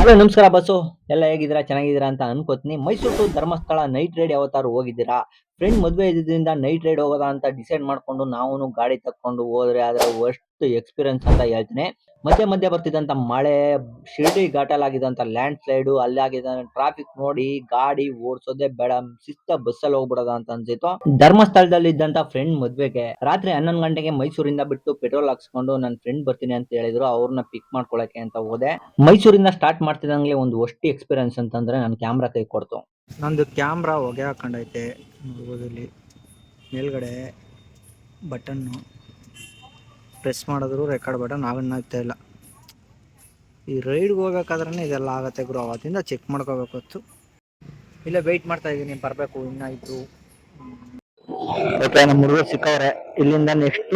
Hello, ನಮಸ್ಕಾರ bus ಎಲ್ಲ ಹೇಗಿದ್ದೀರಾ? ಚೆನ್ನಾಗಿದ್ದೀರಾ ಅಂತ ಅನ್ಕೋತೀನಿ. Mysuru to Dharmasthala night ride ಯಾವತ್ತಾರು ಹೋಗಿದ್ದೀರಾ? ಫ್ರೆಂಡ್ ಮದುವೆ ಇದ್ದಿದ್ದರಿಂದ ನೈಟ್ ರೈಡ್ ಹೋಗೋದಾ ಅಂತ ಡಿಸೈಡ್ ಮಾಡ್ಕೊಂಡು ನಾವು ಗಾಡಿ ತಕ್ಕೊಂಡು ಹೋದ್ರೆ ಆದ್ರೆ ಅಷ್ಟು ಎಕ್ಸ್ಪೀರಿಯನ್ಸ್ ಅಂತ ಹೇಳ್ತೀನಿ. ಮಧ್ಯೆ ಮಧ್ಯೆ ಬರ್ತಿದ್ದಂತ ಮಳೆ, ಶಿರ್ಡಿ ಘಾಟಲಾಗಿದ್ದಂತ ಲ್ಯಾಂಡ್ ಸ್ಲೈಡು ಅಲ್ಲಿ ಆಗಿದ ಟ್ರಾಫಿಕ್ ನೋಡಿ ಗಾಡಿ ಓಡಿಸೋದೆ ಬೇಡ, ಶಿಸ್ತ ಬಸ್ಸಲ್ಲಿ ಹೋಗ್ಬಿಡೋದ ಅಂತ ಅನ್ಸಿತ್ತು. ಧರ್ಮಸ್ಥಳದಲ್ಲಿ ಇದ್ದಂತ ಫ್ರೆಂಡ್ ಮದ್ವೆಗೆ ರಾತ್ರಿ ಹನ್ನೊಂದು ಗಂಟೆಗೆ ಮೈಸೂರಿಂದ ಬಿಟ್ಟು ಪೆಟ್ರೋಲ್ ಹಾಕ್ಸ್ಕೊಂಡು ನನ್ನ ಫ್ರೆಂಡ್ ಬರ್ತೀನಿ ಅಂತ ಹೇಳಿದ್ರು ಅವ್ರನ್ನ ಪಿಕ್ ಮಾಡ್ಕೊಳಕ್ಕೆ ಅಂತ ಹೋದೆ. ಮೈಸೂರಿಂದ ಸ್ಟಾರ್ಟ್ ಮಾಡ್ತಿದ್ದಂಗೆ ಒಂದು ಒಷ್ಟಿ ಎಕ್ಸ್ಪೀರಿಯನ್ಸ್ ಅಂತಂದ್ರೆ ನನ್ನ ಕ್ಯಾಮ್ರಾ ಕೈ ಕೊಡ್ತು. ನಂದು ಕ್ಯಾಮ್ರಾ ಹೊಗೆ ಹಾಕೊಂಡೈತೆ ನೋಡ್ಬೋದು ಇಲ್ಲಿ ಮೇಲ್ಗಡೆ ಬಟನ್ನು ಪ್ರೆಸ್ ಮಾಡಿದ್ರು ರೆಕಾರ್ಡ್ ಬಟನ್ ನಾವೇನು ಆಗ್ತಾ ಇಲ್ಲ. ಈ ರೈಡ್ಗೆ ಹೋಗ್ಬೇಕಾದ್ರೆ ಇದೆಲ್ಲ ಆಗುತ್ತೆ ಗುರು, ಅವತ್ತಿಂದ ಚೆಕ್ ಮಾಡ್ಕೋಬೇಕು ಇಲ್ಲೇ ವೆಯ್ಟ್ ಮಾಡ್ತಾ ಇದ್ದೀನಿ, ಬರಬೇಕು ಇನ್ನಾಯ್ತು ಓಕೆ ನಮ್ಮ ಹುಡುಗರು ಸಿಕ್ಕವ್ರೆ, ಇಲ್ಲಿಂದ ನೆಕ್ಸ್ಟ್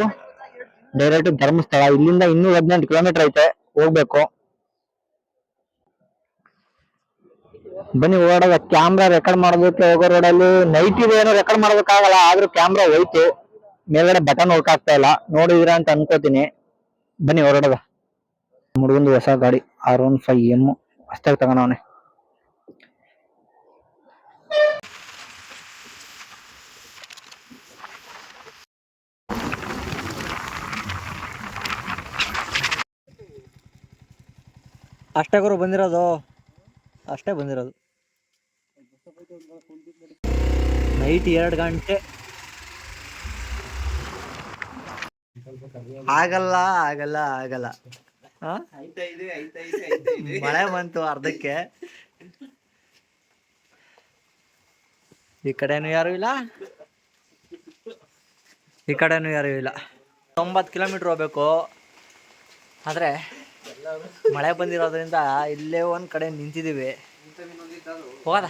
ಡೈರೆಕ್ಟ್ ಧರ್ಮಸ್ಥಳ, ಇಲ್ಲಿಂದ ಇನ್ನೂ ಹದಿನೆಂಟು ಕಿಲೋಮೀಟರ್ ಐತೆ, ಹೋಗ್ಬೇಕು. ಬನ್ನಿ ಓಡೋದ ಕ್ಯಾಮ್ರಾ ರೆಕಾರ್ಡ್ ಮಾಡೋದಕ್ಕೆ ಹೋಗೋ ರೋಡಲ್ಲಿ ನೈಟ್ ಇದೆ ಏನೋ ರೆಕಾರ್ಡ್ ಮಾಡೋದಕ್ಕಾಗಲ್ಲ ಆದ್ರೂ ಕ್ಯಾಮ್ರಾ ಹೋಯ್ತು. ಮೇಲ್ಗಡೆ ಬಟನ್ ವರ್ಕ್ ಆಗ್ತಾ ಇಲ್ಲ. ನೋಡಿದ್ರ ಅಂತ ಅನ್ಕೋತೀನಿ. ಬನ್ನಿ ಹೊರಡದ ಹುಡುಗಂದು ಹೊಸ ಗಾಡಿ ಆರ್ ಒನ್ ಫೈವ್ ಎಂ ಅಷ್ಟಾಗಿ ತಗೊಂಡವನೆ ಅಷ್ಟೇ ಬಂದಿರೋದು. ಅಷ್ಟೇ ಬಂದಿರೋದು. ನೈಟ್ ಎರಡು ಗಂಟೆ. ಆಗಲ್ಲ ಆಗಲ್ಲ ಆಗಲ್ಲ? ಮಳೆ ಬಂತು ಅರ್ಧಕ್ಕೆ. ಈ ಕಡೆನೂ ಯಾರು ಇಲ್ಲ? ಈ ಕಡೆನೂ ಯಾರು ಇಲ್ಲ. ತೊಂಬತ್ತು ಕಿಲೋಮೀಟರ್ ಹೋಗ್ಬೇಕು. ಆದರೆ ಮಳೆ ಬಂದಿರೋದ್ರಿಂದ ಇಲ್ಲೇ ಒಂದ್ ಕಡೆ ನಿಂತಿದೀವಿ. ಹೋಗದ?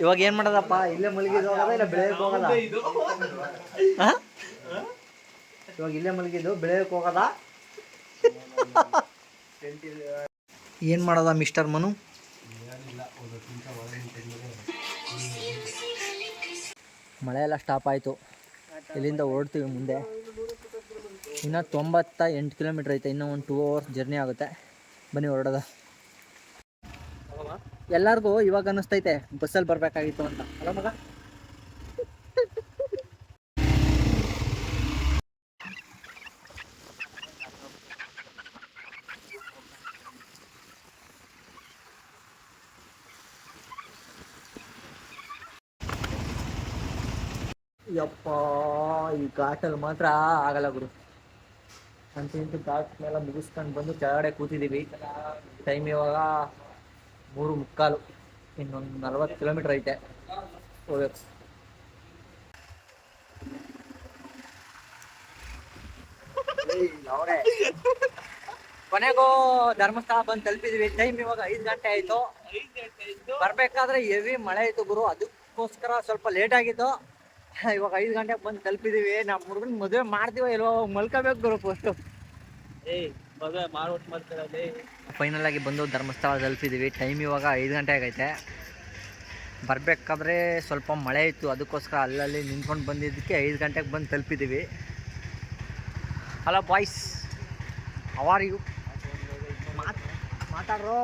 ಇವಾಗ ಏನ್ ಮಾಡೋದಪ್ಪ? ಇಲ್ಲೇ ಮಲಗಿದ್ದು ಹೋಗೋದ ಇಲ್ಲ ಬೆಳೆಯಕ್ಕೆ ಹೋಗದ? ಇವಾಗ ಇಲ್ಲೇ ಮಲಗಿದ್ದು ಬೆಳೆಯಕ್ಕೆ ಹೋಗದ? ಏನ್ ಮಾಡೋದ ಮಿಸ್ಟರ್ ಮನು? ಮಳೆ ಎಲ್ಲ ಸ್ಟಾಪ್ ಆಯ್ತು. ಇಲ್ಲಿಂದ ಹೊರಡ್ತೀವಿ ಮುಂದೆ. ಇನ್ನೂ ತೊಂಬತ್ತ ಎಂಟು ಕಿಲೋಮೀಟ್ರ್ ಐತೆ ಇನ್ನೂ ಒಂದು ಟೂ ಅವರ್ಸ್ ಜರ್ನಿ ಆಗುತ್ತೆ. ಬನ್ನಿ ಹೊರಡೋದ? ಎಲ್ಲರಿಗೂ ಇವಾಗ ಅನ್ನಿಸ್ತೈತೆ, ಬಸ್ಸಲ್ಲಿ ಬರಬೇಕಾಗಿತ್ತು ಅಂತ. ಅಲ್ಲ ಮಗ? ಯಪ್ಪ, ಈ ಘಾಟಲ್ಲಿ ಮಾತ್ರ ಆಗಲ್ಲ ಗುರು. ಅಂತ ಘಾಟ್ ಮೇಲೆ ಮುಗಿಸ್ಕೊಂಡು ಬಂದು ಕೆಳಗಡೆ ಕೂತಿದ್ದೀವಿ ಟೈಮ್ ಇವಾಗ ಮೂರು ಮುಕ್ಕಾಲು. ಇನ್ನೊಂದು ನಲವತ್ತು ಕಿಲೋಮೀಟ್ರ್ ಐತೆ. ಹೋಗ್ಬೇಕು. ಕೊನೆಗೂ ಧರ್ಮಸ್ಥಳ ಬಂದು ತಲುಪಿದ್ವಿ. ಟೈಮ್ ಇವಾಗ ಐದು ಗಂಟೆ ಆಯ್ತು. ಬರ್ಬೇಕಾದ್ರೆ ಹೆವಿ ಮಳೆ ಆಯ್ತು ಗುರು. ಅದಕ್ಕೋಸ್ಕರ ಸ್ವಲ್ಪ ಲೇಟ್ ಆಗಿತ್ತು ಇವಾಗ ಐದು ಗಂಟೆಗೆ ಬಂದು ತಲುಪಿದೀವಿ. ನಮ್ಮ ಹುಡುಗನ ಮದುವೆ ಮಾಡ್ತೀವ ಇಲ್ವ, ಮಲ್ಕೋಬೇಕು ಗುರು ಫಸ್ಟು ಫೈನಲ್ ಆಗಿ ಬಂದು ಧರ್ಮಸ್ಥಳ ತಲುಪಿದೀವಿ ಟೈಮ್ ಇವಾಗ ಐದು ಗಂಟೆ ಆಗೈತೆ. ಬರಬೇಕಾದ್ರೆ ಸ್ವಲ್ಪ ಮಳೆ ಇತ್ತು. ಅದಕ್ಕೋಸ್ಕರ ಅಲ್ಲಲ್ಲಿ ನಿಂತ್ಕೊಂಡು ಬಂದಿದ್ದಕ್ಕೆ ಐದು ಗಂಟೆಗೆ ಬಂದು ತಲುಪಿದ್ದೀವಿ. Hello boys how are you ಮಾತಾಡ್ರೋ?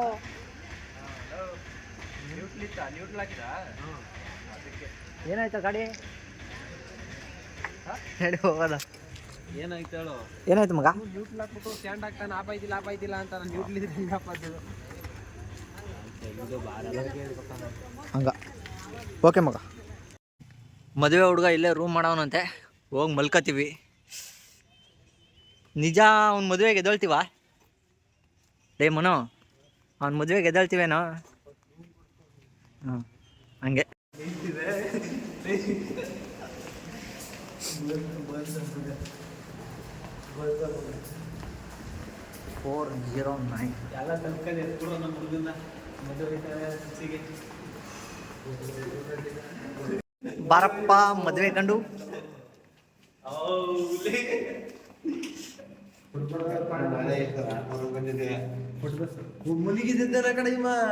ಏನಾಯ್ತು ಗಾಡಿ? ನಡಿ ಹೋಗೋದ? ಏನಾಯ್ತು ಹೇಳು? ಏನಾಯ್ತು ಮಗ? ನ್ಯೂಟ್ಲ್ ಹಾಕ್ಬಿಟ್ಟು ಸ್ಟ್ಯಾಂಡ್ ಹಾಕ್ತಾನೆ. ಆಪ ಇದಿಲ್ಲ ಆಪ ಆಯ್ತಿಲ್ಲ ಅಂತ ನಾನು ನ್ಯೂಟ್ಲ್ ಇದ್ರೆ ಹೆಂಗಪ್ಪ ಅದು ಹಂಗ. ಓಕೆ ಮಗ. ಮದುವೆ ಹುಡುಗ ಇಲ್ಲೇ ರೂಮ್ ಮಾಡೋನಂತೆ ಹೋಗಿ ಮಲ್ಕೋತೀವಿ ನಿಜ ಅವ್ನ ಮದುವೆಗೆ ಎದೊಳ್ತೀವ ಡೇ ಮನು ಅವ್ನ ಮದುವೆಗೆ ಎದೊಳ್ತೀವೇನೋ ಹಾಂ ಹಂಗೆ. ಫೋರ್ ಜೀರೋ ನೈನ್ ಎಲ್ಲ ತಲ್ಕದೆ ಎತ್ಕೊಡೋ ನಮ್ಮ ಹುಡುಗನ ಬಾರಪ್ಪ ಮದುವೆ ಕಂಡು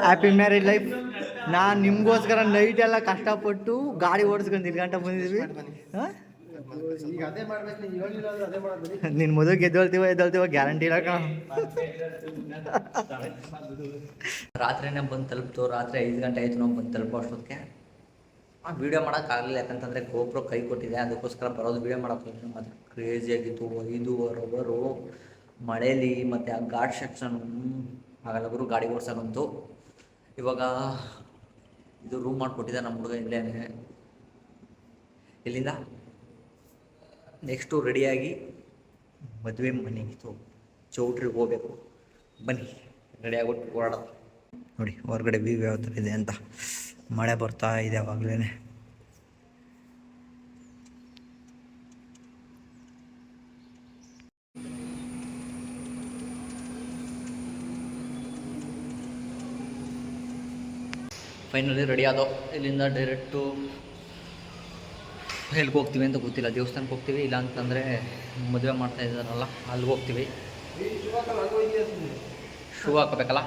ಹ್ಯಾಪಿ ಮ್ಯಾರೇಜ್ ಲೈಫ್ ನಾನು ನಿಮ್ಗೋಸ್ಕರ ನೈಟ್ ಎಲ್ಲ ಕಷ್ಟಪಟ್ಟು ಗಾಡಿ ಓಡಿಸ್ಕೊಂಡು ಇಲ್ಲಿ ಗಂಟೆ ಬಂದಿದ್ವಿ. ಹಾಂ? ನೀನು ಮದುವೆ ಗೆದ್ದೋಳ್ತೀವ ಎದ್ದೋಳ್ತೀವ ಗ್ಯಾರಂಟಿ ಇಲ್ಲ ಕಣ ರಾತ್ರಿನೇ ಬಂದು ತಲುಪ್ತು ರಾತ್ರಿ ಐದು ಗಂಟೆ ಆಯ್ತು ನಾವು ಬಂದು ತಲುಪೋ ಅಷ್ಟೊತ್ತಿಗೆ. ಆ ವೀಡಿಯೋ ಮಾಡೋಕ್ಕಾಗಲಿಲ್ಲ ಯಾಕಂತಂದರೆ ಗೋಪ್ರೋ ಕೈ ಕೊಟ್ಟಿದೆ ಅದಕ್ಕೋಸ್ಕರ ಬರೋದು ವಿಡಿಯೋ ವೀಡಿಯೋ ಮಾಡೋಕ್ಕೆ ಮತ್ತು ಕ್ರೇಜಿಯಾಗಿತ್ತು ಐದು ಅವರು ಮಳೇಲಿ ಮತ್ತು ಆ ಘಾಟ್ ಸೆಕ್ಷನ್ ಆಗಲ್ಲ ಗುರು ಗಾಡಿ ಓಡ್ಸೋಕ್ಕಂತೂ ಇವಾಗ ಇದು ರೂಮ್ ಮಾಡಿಕೊಟ್ಟಿದ್ದೆ ನಮ್ಮ ಹುಡುಗ ಇಲ್ಲೇನೆ. ಇಲ್ಲಿಂದ ನೆಕ್ಸ್ಟು ರೆಡಿಯಾಗಿ ಮದುವೆ ಮನೆಗಿತ್ತು. ಚೌಟ್ರಿಗೆ ಹೋಗ್ಬೇಕು. ಬನ್ನಿ ರೆಡಿ ಆಗ್ಬಿಟ್ಟು ಓಡಾಡೋದು ನೋಡಿ, ಹೊರಗಡೆ ವ್ಯೂ ಯಾವ ಥರ ಇದೆ ಅಂತ. ಮಳೆ ಬರ್ತಾ ಇದೆ ಅವಾಗಲೇ ಫೈನಲಿ ರೆಡಿ ಆದೋ. ಇಲ್ಲಿಂದ ಡೈರೆಕ್ಟು ಎಲ್ಲಿಗೆ ಹೋಗ್ತೀವಿ ಅಂತ ಗೊತ್ತಿಲ್ಲ. ದೇವಸ್ಥಾನಕ್ಕೆ ಹೋಗ್ತೀವಿ, ಇಲ್ಲ ಅಂತಂದರೆ ಮದುವೆ ಮಾಡ್ತಾ ಇದ್ದಾರಲ್ಲ ಅಲ್ಲಿಗೆ ಹೋಗ್ತೀವಿ. ಶೂ ಹಾಕಬೇಕಲ್ಲ?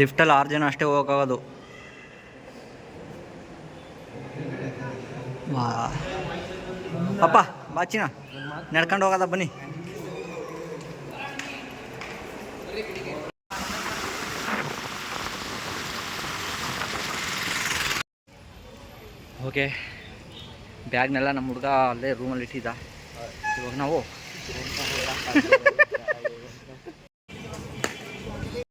ಲಿಫ್ಟಲ್ಲಿ ಆರು ಜನ ಅಷ್ಟೇ ವಾ. ಅಪ್ಪ, ಬಾಚಿನ? ನಡ್ಕೊಂಡು ಹೋಗೋದ ಬನ್ನಿ. ಓಕೆ ಬ್ಯಾಗ್ನೆಲ್ಲ ನಮ್ಮ ಹುಡುಗ ಅಲ್ಲೇ ರೂಮಲ್ಲಿ ಇಟ್ಟಿದ್ದ. ಇವಾಗ ನಾವು